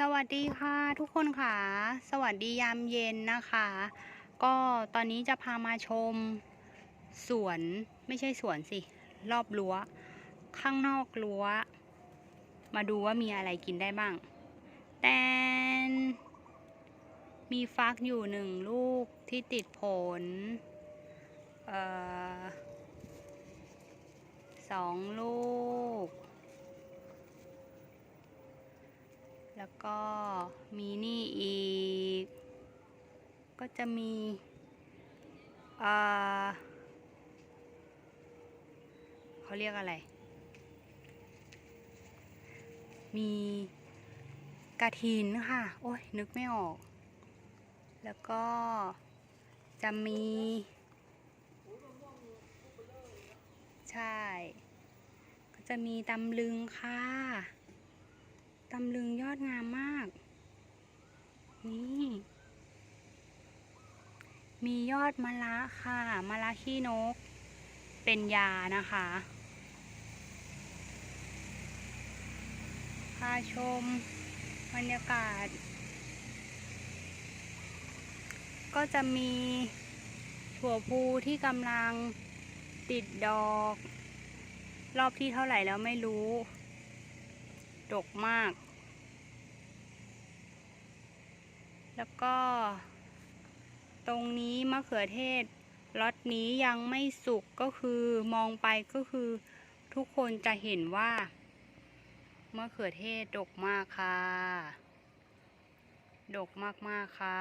สวัสดีค่ะทุกคนค่ะ สวัสดียามเย็นนะคะ ก็ตอนนี้จะพามาชมสวนไม่ใช่สวนสิ รอบรั้ว ข้างนอกรั้ว มาดูว่ามีอะไรกินได้บ้าง แต่มีฟักอยู่หนึ่งลูกที่ติดผล เอ่อสองลูก แล้วก็มีนี่อีก ก็จะมีเอ่อเขาเรียกอะไร มีกระถินค่ะ โอ้ยนึกไม่ออก แล้วก็จะมี ใช่ ก็จะมีตำลึงค่ะ ตำลึงยอดงามมาก นี่ มียอดมะระค่ะ มะระขี้นก เป็นยานะคะพาชมบรรยากาศ ก็จะมีถั่วพูที่กำลังติดดอก รอบที่เท่าไหร่แล้วไม่รู้ ดกมาก แล้วก็ ตรงนี้มะเขือเทศล็อตนี้ยังไม่สุกก็คือมองไปก็คือทุกคนจะเห็นว่ามะเขือเทศดกมากค่ะ ดกมากๆค่ะ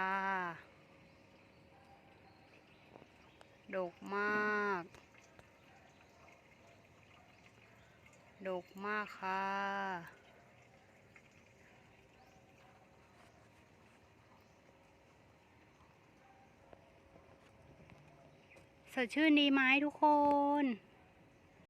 ดกมาก ดกมากค่ะ สดชื่นดีไหมทุกคน